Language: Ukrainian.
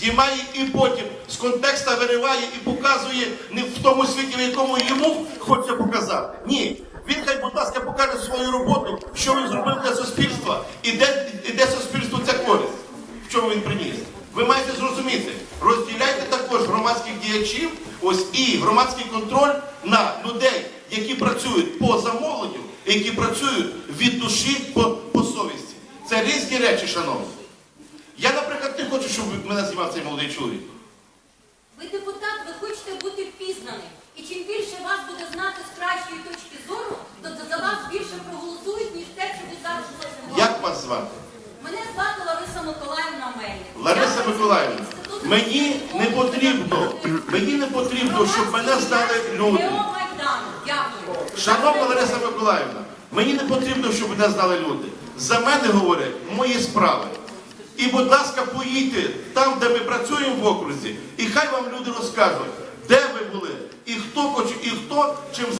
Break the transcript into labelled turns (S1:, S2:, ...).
S1: знімає і потім з контекста вириває і показує не в тому світі, в якому йому хочеться показати. Ні. Він хай, будь ласка, покаже свою роботу, що він зробив для суспільства, і де, і де суспільству ця користь, в чому він приніс. Ви маєте зрозуміти, розділяйте також громадських діячів, ось і громадський контроль на людей, які працюють по замовленню, які працюють від душі по, по совісті. Це різні речі, шановні. Хочу, щоб мене знімав цей молодий чоловік.
S2: Ви депутат, ви хочете бути впізнаним. І чим більше вас буде знати з кращої точки зору, то за вас більше проголосують, ніж те, що ви зараз хочете.
S1: Як вас звати?
S2: Мене звати Лариса Миколаївна Мельник.
S1: Лариса Миколаївна, мені не потрібно, мені не потрібно, щоб мене знали люди. Шановна Лариса Миколаївна, мені не потрібно, щоб мене знали люди. За мене говорять мої справи. І, будь ласка, поїдьте там, де ми працюємо в окрузі, і хай вам люди розкажуть, де ви були, і хто хоче, і хто чим